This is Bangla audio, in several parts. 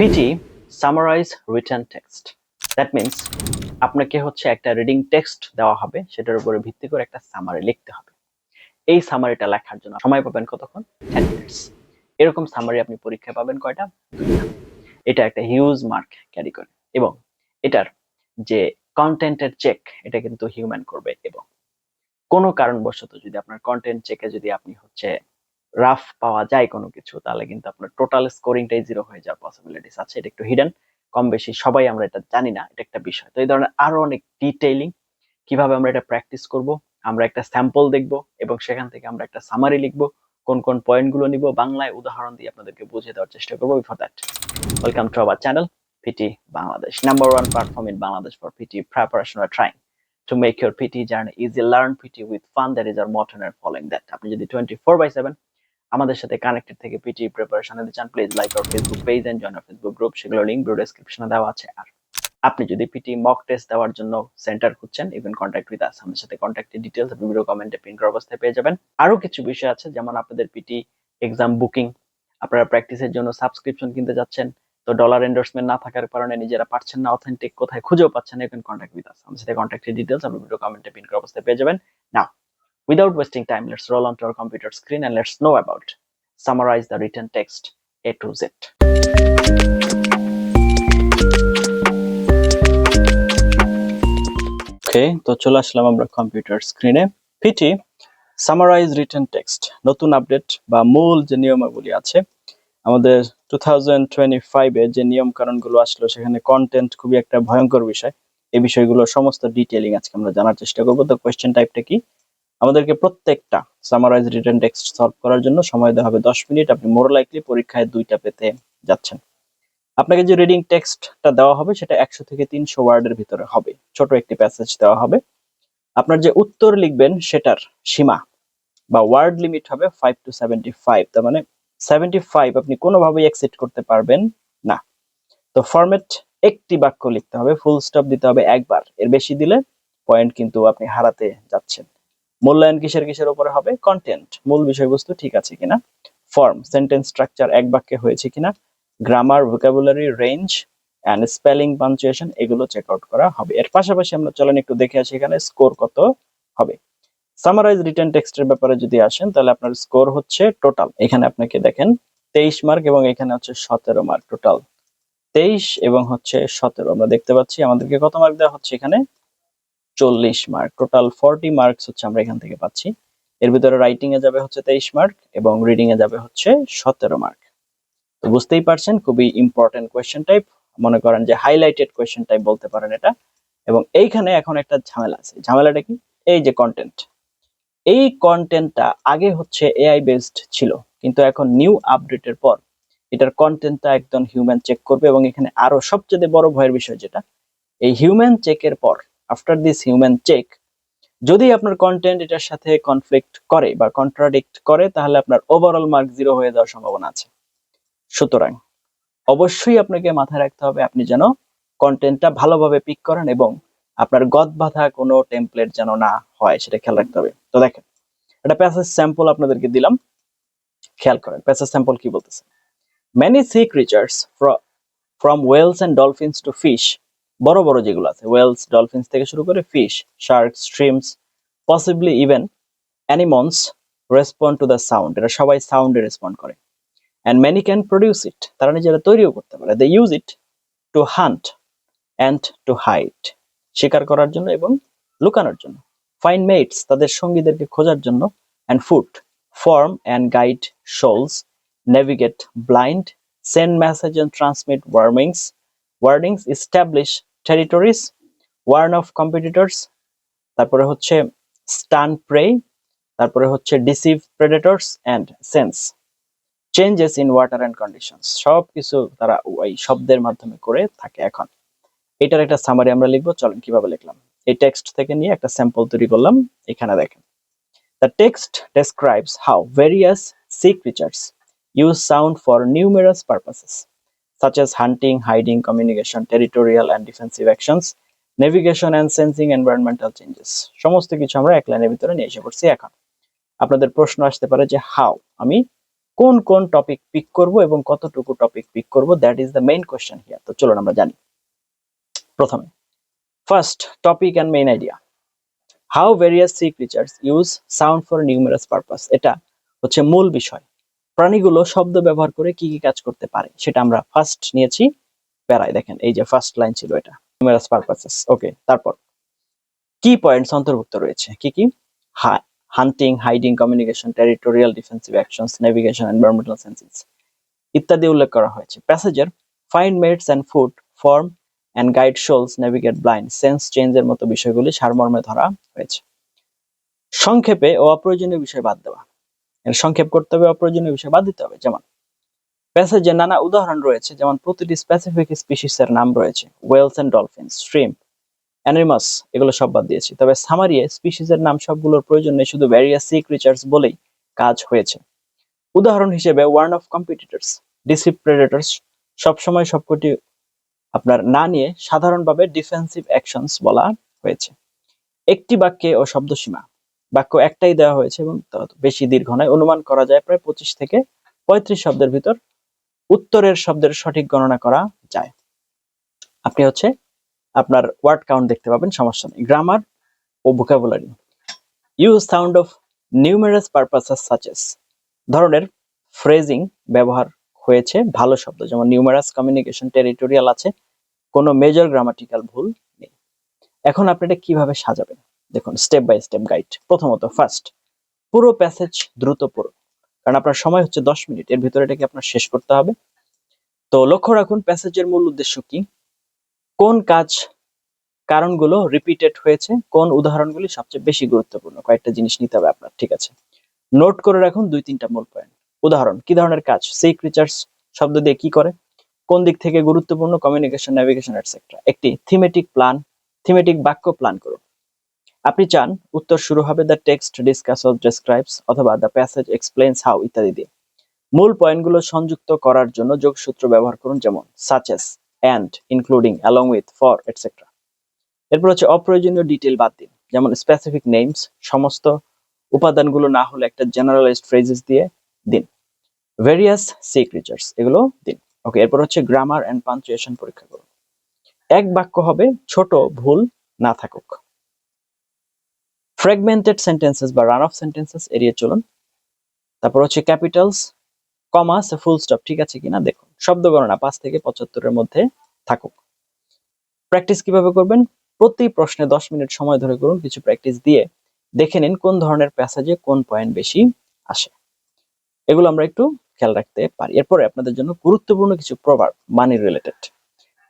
PT summarize written text that means আপনাকে হচ্ছে একটা রিডিং টেক্সট দেওয়া হবে, সেটার উপরে ভিত্তি করে একটা সামারি লিখতে হবে। এই সামারিটা লেখার জন্য সময় পাবেন কতক্ষণ? টেন মিনিটস এরকম সামারি আপনি পরীক্ষায় পাবেন কয়টা? এটা একটা হিউজ মার্ক ক্যারি করে। এবং এটার যে কন্টেন্টের চেক এটা কিন্তু হিউম্যান করবে এবং কোনো কারণবশত যদি আপনার কন্টেন্ট চেকে যদি আপনি হচ্ছে রাফ পাওয়া যায় কোনো কিছু, তাহলে কিন্তু আপনার টোটাল স্কোরিংটাই জিরো হয়ে যাওয়ার পসিবিলিটিস আছে এটা একটু হিডেন কম বেশি সবাই আমরা এটা জানি না, এটা একটা বিষয় তো এই ধরনের আরও অনেক ডিটেইলিং কীভাবে আমরা এটা প্র্যাকটিস করব, আমরা একটা স্যাম্পল দেখব এবং সেখান থেকে আমরা একটা সামারি লিখব, কোন কোন পয়েন্টগুলো নিব, বাংলায় উদাহরণ দিয়ে আপনাদেরকে বুঝিয়ে দেওয়ার চেষ্টা করব before that welcome to our channel PT Bangladesh number one platform in Bangladesh for PT preparation are trying to make your PT journey easy. Learn PT with fun. That is our motto and following. আপনি যদি টোয়েন্টি ফোর বাই সেভেন আমাদের সাথে কানেক্টেড থেকে পিটি প্রিপারেশন নিতে চান please like our Facebook page and join Facebook group সেগুলো লিঙ্ক ভিডিও ডেসক্রিপশনে দেওয়া আছে। আর আপনি যদি পিটি মক টেস্ট দেওয়ার জন্য সেন্টার খুঁজছেন ইভেন কন্ট্যাক্ট উইথ আস আমাদের সাথে কন্ট্যাক্টের ডিটেলস ভিডিও কমেন্টে পিন করা অবস্থায় পেয়ে যাবেন। আরও কিছু বিষয় আছে, যেমন আপনাদের পিটি এক্সাম বুকিং আপনারা প্র্যাকটিসের জন্য সাবস্ক্রিপশন কিনতে যাচ্ছেন, তো ডলার এন্ডোর্সমেন্ট না থাকার কারণে নিজেরা পাচ্ছেন না অথেন্টিক কোথায় খুঁজেও পাচ্ছেন না ইউ কন্ট্যাক্ট উইথ আস আমাদের সাথে কন্ট্যাক্টের ডিটেলস আপনি ভিডিও কমেন্টে পিন করা অবস্থায় পেয়ে যাবেন। নাও without wasting time, let's roll onto our computer screen and let's know about summarize the written text A to Z. ওকে তো চলে আসলাম আমরা কম্পিউটার স্ক্রিনে পিটি সামারাইজ রিটেন টেক্সট নতুন আপডেট বা মূল যে নিয়মাবলী আছে, আমাদের টু থাউজেন্ড টোয়েন্টি ফাইভে যে নিয়ম কানুনগুলো আসলো, সেখানে কন্টেন্ট খুবই একটা ভয়ঙ্কর বিষয়। এই বিষয়গুলো সমস্ত ডিটেলিং আজকে আমরা জানার চেষ্টা করব। তো কোয়েশ্চেন টাইপটা কি? আমাদেরকে প্রত্যেকটা সামারাইজ রিটার্ন টেক্সট সলভ করার জন্য সময় দেওয়া হবে দশ মিনিট। আপনি মোর লাইকলি পরীক্ষায় দুইটা পেতে যাচ্ছেন। আপনাকে যে রিডিং টেক্সটটা দেওয়া হবে, সেটা একশো থেকে তিনশো ওয়ার্ডের ভিতরে হবে। ছোট একটি প্যাসেজ দেওয়া হবে। আপনার যে উত্তর লিখবেন, সেটার সীমা বা ওয়ার্ড লিমিট হবে ফাইভ টু সেভেন্টি ফাইভ তার মানে সেভেন্টি ফাইভ আপনি কোনোভাবেই এক্সিট করতে পারবেন না। তো ফরম্যাট একটি বাক্য লিখতে হবে ফুল স্টপ দিতে হবে একবার। এর বেশি দিলে পয়েন্ট কিন্তু আপনি হারাতে যাচ্ছেন। মূল্যায়ন কিসের কিসের উপরে হবে? কন্টেন্ট মূল বিষয়বস্তু ঠিক আছে কিনা? ফর্ম সেন্টেন্স স্ট্রাকচার এক বাক্যে হয়েছে কিনা? Grammar vocabulary range and spelling punctuation এগুলো চেক আউট করা হবে। এর পাশাপাশি আমরা চলেন একটু দেখে আসি এখানে স্কোর কত হবে। সামারাইজ রিটার্ন টেক্সটের ব্যাপারে যদি আসেন, তাহলে আপনার স্কোর হচ্ছে টোটাল এখানে আপনাকে দেখেন, তেইশ মার্ক এবং এখানে হচ্ছে সতেরো মার্ক টোটাল তেইশ এবং হচ্ছে সতেরো, আমরা দেখতে পাচ্ছি, আমাদেরকে কত মার্ক দেওয়া হচ্ছে এখানে? চল্লিশ মার্ক টোটাল ফর্টি মার্কস হচ্ছে আমরা এখান থেকে পাচ্ছি। এর ভিতরে রাইটিং এ যাবে হচ্ছে তেইশ মার্ক এবং রিডিং এ যাবে হচ্ছে সতেরো মার্ক তো বুঝতেই পারছেন, খুবই ইম্পর্টেন্ট কোয়েশ্চেন টাইপ মনে করেন যে হাইলাইটেড কোয়েশ্চেন টাইপ বলতে পারেন এটা। এবং এইখানে এখন একটা ঝামেলা আছে। ঝামেলাটা কি? এই যে কন্টেন্ট এই কন্টেন্টটা আগে হচ্ছে এআই বেসড ছিল, কিন্তু এখন নিউ আপডেটের পর এটার কন্টেন্টটা একদম হিউম্যান চেক করবে এবং এখানে আরও সবচেয়ে বড় ভয়ের বিষয় যেটা, এই হিউম্যান চেকের পর আফটার দিস হিউম্যান চেক যদি আপনার কন্টেন্ট এটার সাথে কনফ্লিক্ট করে বা কন্ট্রাডিক্ট করে, তাহলে আপনার ওভারঅল মার্ক জিরো হয়ে যাওয়ার সম্ভাবনা আছে। সুতরাং, অবশ্যই আপনাকে মাথায় রাখতে হবে আপনি যেন কন্টেন্টটা ভালোভাবে পিক করেন এবং আপনার গদ বাঁধা কোনো টেমপ্লেট যেন না হয়, সেটা খেয়াল রাখতে হবে। তো দেখেন, একটা প্যাসেজ স্যাম্পল আপনাদেরকে দিলাম। খেয়াল করেন প্যাসেজ স্যাম্পল কি বলতেছে? Many sea creatures from whales and dolphins to fish বড় বড় যেগুলো আছে ওয়েলস ডলফিনস থেকে শুরু করে fish shark shrimps possibly even animals respond to the sound এরা সবাই সাউন্ডে রেসপন্ড করে। And many can produce it তারা নিজেরা তৈরিও করতে পারে। They use it to hunt and to hide শিকার করার জন্য এবং লুকানোর জন্য। ফাইন মেটস তাদের সঙ্গীদেরকে খোঁজার জন্য। And food form and guide shoals navigate blind send message and transmit warnings wordings establish territories warn off competitors তারপরে হচ্ছে স্টান প্রে তারপরে হচ্ছে deceive predators and sense changes in water and conditions সব কিছু তারা ওই শব্দের মাধ্যমে করে থাকে এখন। এটার একটা সামারি আমরা লিখব, চলেন কীভাবে লিখলাম। এই টেক্সট থেকে নিয়ে একটা স্যাম্পল তৈরি করলাম, এখানে দেখেন। The text describes how various sea creatures use sound for numerous purposes such as hunting, hiding, communication, territorial and defensive actions, navigation and sensing environmental changes. সমস্ত কিছু আমরা এক লাইনের ভিতরে নিয়ে এসে পড়ছি এখন। আপনাদের প্রশ্ন আসতে পারে যে হাউ আমি কোন কোন টপিক পিক করব এবং কতটুকু টপিক পিক করব? That is the main question here তো চলুন আমরা জানি। প্রথমে first topic and main idea how various sea creatures use sound for numerous purpose এটা হচ্ছে মূল বিষয়। প্রাণীগুলো শব্দ ব্যবহার করে কি কি কাজ করতে পারে, সেটা আমরা ফার্স্ট নিয়েছি। প্যারায় দেখেন, এই যে ফার্স্ট লাইন ছিল এটা নিউমেরাস পারপাসেস ওকে তারপর কি পয়েন্টস অন্তর্ভুক্ত রয়েছে, কি কি? Hunting hiding communication territorial defensive actions navigation environmental senses ইত্যাদি উল্লেখ করা হয়েছে। প্যাসেজের find mates and food form and guide shoals navigate blind sense চেঞ্জের মতো বিষয়গুলি সারমর্মে ধরা হয়েছে। সংক্ষেপে ও অপ্রয়োজনীয় বিষয় বাদ দেওয়া। সংক্ষেপ করতে হবে, অপ্রয়োজনীয় বিষয় বাদ দিতে হবে। যেমন, প্যাসেজে নানা উদাহরণ রয়েছে, যেমন প্রতিটি স্পেসিফিক স্পিসিসের নাম রয়েছে whales and dolphin shrimp animals এগুলো সব বাদ দিয়েছি। তবে সামারিয়ে স্পিসিসের নাম সবগুলোর প্রয়োজন নেই, শুধু ভ্যারিয়াস সি ক্রিচার্স বলেই কাজ হয়েছে। উদাহরণ হিসেবে warn off competitors deceive predators সবসময় সবকটি আপনার না নিয়ে সাধারণভাবে ডিফেন্সিভ অ্যাকশনস বলা হয়েছে। একটি বাক্যে ও শব্দসীমা বাক্য একটাই দেওয়া হয়েছে এবং বেশি দীর্ঘ নয়। অনুমান করা যায় প্রায় পঁচিশ থেকে পঁয়ত্রিশ শব্দের ভিতর উত্তরের শব্দের সঠিক গণনা করা যায়। আপনি হচ্ছে আপনার ওয়ার্ড কাউন্ট দেখতে পাবেন, সমস্যা নেই। Grammar O vocabulary. Use sound of numerous purposes such as ধরনের ফ্রেজিং ব্যবহার হয়েছে ভালো শব্দ, যেমন নিউমেরাস কমিউনিকেশন টেরিটোরিয়াল আছে, কোনো মেজর গ্রামাটিক্যাল ভুল নেই। এখন আপনি এটা কীভাবে সাজাবেন? দেখুন স্টেপ বাই স্টেপ গাইড প্রথমত ফার্স্ট পুরো প্যাসেজ দ্রুত পড়ুন। কারণ আপনার সময় হচ্ছে দশ মিনিট, এর ভিতরে এটাকে আপনার শেষ করতে হবে। তো লক্ষ্য রাখুন প্যাসেজের মূল উদ্দেশ্য কি? কোন কাজ, কারণগুলো রিপিটেড হয়েছে, কোন উদাহরণগুলি সবচেয়ে বেশি গুরুত্বপূর্ণ? কয়েকটা জিনিস নিতে হবে আপনার, ঠিক আছে? নোট করে রাখুন দুই, তিনটা মূল পয়েন্ট উদাহরণ, কি ধরনের কাজ? সেই ক্রিচার্স শব্দ দিয়ে কি করে? কোন দিক থেকে গুরুত্বপূর্ণ? কমিউনিকেশন নেভিগেশন এটসেট্রা একটি থিমেটিক প্ল্যান থিমেটিক বাক্য প্ল্যান করুন। আপনি চান, উত্তর শুরু হবে the text discuss of describes অথবা দ্য প্যাসেজ এক্সপ্লেন্স হাউ ইত্যাদি দিয়ে। মূল পয়েন্টগুলো সংযুক্ত করার জন্য যোগসূত্র ব্যবহার করুন যেমন such as and including along with for etcetera এরপর হচ্ছে অপ্রয়োজনীয় ডিটেল বাদ দিন, যেমন স্পেসিফিক নেমস সমস্ত উপাদানগুলো না হলে একটা জেনারেলাইজড ফ্রেজেস দিয়ে দিন। ভেরিয়াস সি ক্রিচার্স এগুলো দিন। ওকে এরপর হচ্ছে গ্রামার অ্যান্ড পাঞ্চুয়েশন পরীক্ষা করুন। এক বাক্য হবে, ছোট ভুল না থাকুক। ফ্র্যাগমেন্টেড সেন্টেন্সেস বা রান অফ সেন্টেন্সেস এড়িয়ে চলুন। তারপর হচ্ছে ক্যাপিটালস কমাস ফুল স্টপ ঠিক আছে কিনা? দেখুন, শব্দ গণনা পাঁচ থেকে পঁচাত্তরের মধ্যে থাকুক। প্র্যাকটিস কীভাবে করবেন? প্রতি প্রশ্নে দশ মিনিট সময় ধরে করুন, কিছু প্র্যাকটিস দিয়ে দেখে নিন কোন ধরনের প্যাসেজে কোন পয়েন্ট বেশি আসে। এগুলো আমরা একটু খেয়াল রাখতে পারি। এরপরে আপনাদের জন্য গুরুত্বপূর্ণ কিছু প্রভাব money related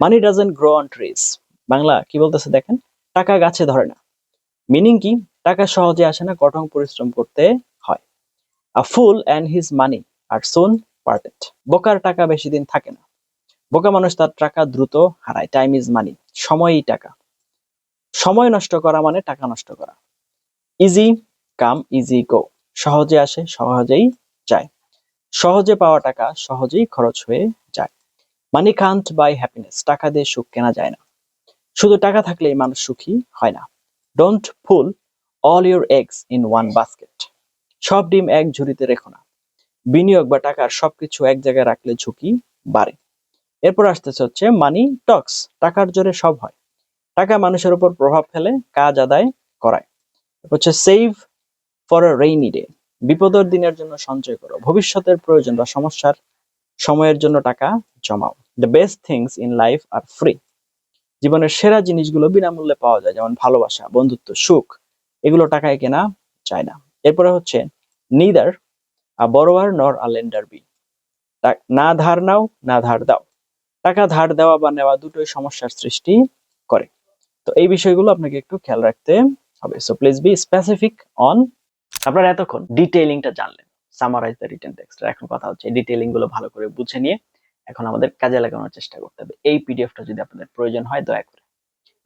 money doesn't grow on trees Bangla কি বলতেছে দেখেন? টাকা গাছে ধরে না। মিনিং কি? টাকা সহজে আসে না কঠোর পরিশ্রম করতে হয়। A fool and his money are soon parted বোকার টাকা বেশি দিন থাকে না। বোকা মানুষ তার টাকা দ্রুত হারায়। টাইম ইজ মানি সময়ই টাকা। সময় নষ্ট করা মানে টাকা নষ্ট করা। ইজি কাম ইজি গো সহজে আসে, সহজেই যায়। সহজে পাওয়া টাকা সহজেই খরচ হয়ে যায়। মানি কান্ট বাই হ্যাপিনেস টাকা দিয়ে সুখ কেনা যায় না। শুধু টাকা থাকলেই মানুষ সুখী হয় না। Don't full all your eggs in one basket সব ডিম এক ঝুড়িতে রেখো না। বিনিয়োগ বা টাকার সবকিছু এক জায়গায় রাখলে ঝুঁকি বাড়ে। এরপর আসতেছে হচ্ছে মানি টক্স টাকার জোরে সব হয়। টাকা মানুষের উপর প্রভাব ফেলে, কাজ আদায় করায়। হচ্ছে save for a rainy day বিপদের দিনের জন্য সঞ্চয় করো। ভবিষ্যতের প্রয়োজন বা সমস্যার সময়ের জন্য টাকা জমাও। The best things in life are free জীবনের সেরা জিনিসগুলো বিনামূল্যে পাওয়া যায়, যেমন ভালোবাসা, বন্ধুত্ব, সুখ, এগুলো টাকায় কেনা যায় না। এরপরে হচ্ছে নিদার আ বড়োয়ার নর আ লেন্ডার বি না ধার নাও, না ধার দাও। টাকা ধার দেওয়া বা নেওয়া দুটোই সমস্যার সৃষ্টি করে। তো এই বিষয়গুলো আপনাকে একটু খেয়াল রাখতে হবে। So please be specific on আপনারা এতক্ষণ ডিটেইলিংটা জানলেন। সামারাইজ দ্য রিটেন টেক্সট এখন কথা হচ্ছে ডিটেইলিংগুলো ভালো করে বুঝে নিয়ে এখন আমাদের কাজে লাগানোর চেষ্টা করতে হবে। এই পিডিএফটা যদি আপনাদের প্রয়োজন হয়, দয়া করে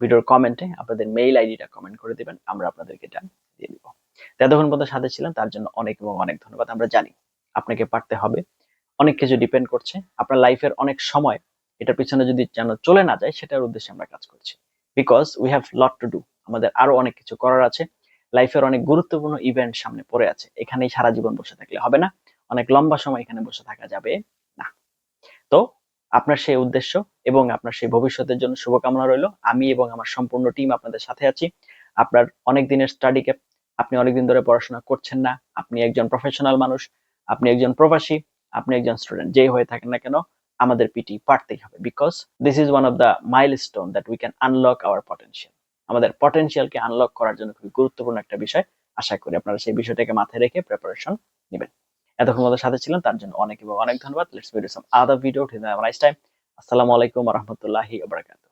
ভিডিওর কমেন্টে আপনাদের মেইল আইডিটা কমেন্ট করে দিবেন, আমরা আপনাদেরকে এটা দিয়ে দিব। এতক্ষণ পর্যন্ত সাথে ছিলাম, তার জন্য অনেক এবং অনেক ধন্যবাদ। আমরা জানি আপনাকে পারতে হবে। অনেক কিছু ডিপেন্ড করছে। আপনার লাইফের অনেক সময় এটার পিছনে যদি যেন চলে না যায়, সেটার উদ্দেশ্যে আমরা কাজ করছি। Because we have lot to do আমাদের আরও অনেক কিছু করার আছে। লাইফের অনেক গুরুত্বপূর্ণ ইভেন্ট সামনে পড়ে আছে। এখানেই সারা জীবন বসে থাকলে হবে না। অনেক লম্বা সময় এখানে বসে থাকা যাবে। তো আপনার সেই উদ্দেশ্য এবং আপনার সেই ভবিষ্যতের জন্য শুভকামনা রইল। আমি এবং আমার সম্পূর্ণ টিম আপনাদের সাথে আছি। আপনার অনেক দিনের স্টাডি ক্যাপ আপনি অনেকদিন ধরে পড়াশোনা করছেন না, আপনি একজন প্রফেশনাল মানুষ, আপনি একজন প্রবাসী, আপনি একজন স্টুডেন্ট যেই হয়ে থাকেন না কেন, আমাদের পিটি পারতেই হবে because this is one of the milestone that we can unlock our potential আমাদের পটেনশিয়ালকে আনলক করার জন্য খুবই গুরুত্বপূর্ণ একটা বিষয়। আশা করি আপনারা সেই বিষয়টাকে মাথায় রেখে প্রিপারেশন নেবেন। এতক্ষণ আমাদের সাথে ছিলেন, তার জন্য অনেক এবং অনেক ধন্যবাদ। Let's video some other video till the next time আসসালামু আলাইকুম রহমতুল্লাহি আবরাকাতু